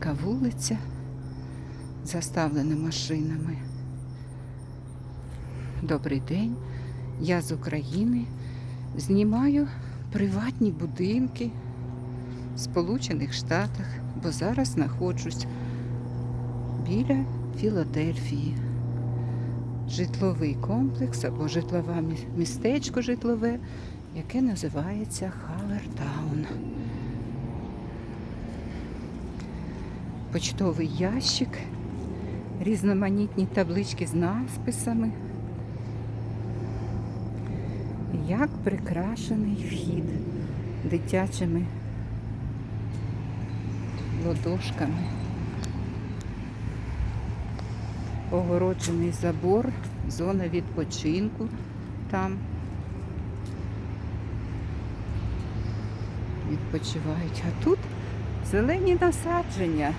така вулиця, заставлена машинами. Добрий день, я з України. Знімаю приватні будинки в Сполучених Штатах, бо зараз знаходжусь біля Філадельфії. Житловий комплекс або житлове містечко житлове, яке називається Хавердаун. Почтовий ящик, різноманітні таблички з надписами. Як прикрашений вхід дитячими ладошками. Огороджений забор, зона відпочинку там. Відпочивають. А тут зелені насадження.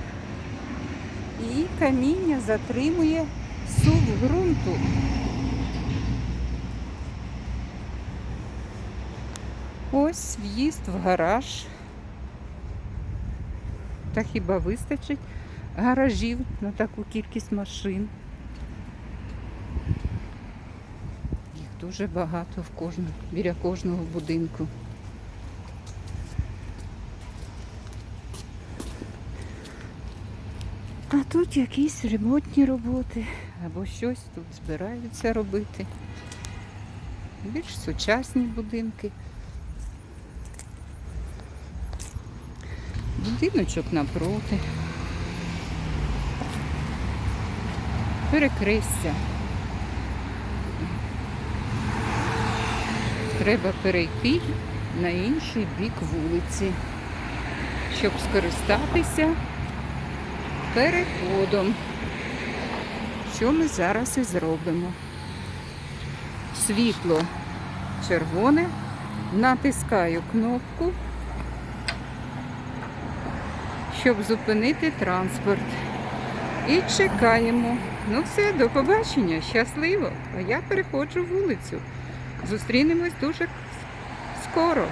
І каміння затримує сув ґрунту. Ось в'їзд в гараж. Та хіба вистачить гаражів на таку кількість машин? Їх дуже багато в кожному, біля кожного будинку. А тут якісь ремонтні роботи або щось тут збираються робити. Більш сучасні будинки. Будиночок напроти. Перекрестя. Треба перейти на інший бік вулиці, щоб скористатися переходом, що ми зараз і зробимо. Світло червоне, натискаю кнопку, щоб зупинити транспорт. І чекаємо. Ну все, до побачення, щасливо. А я переходжу вулицю. Зустрінемось дуже скоро.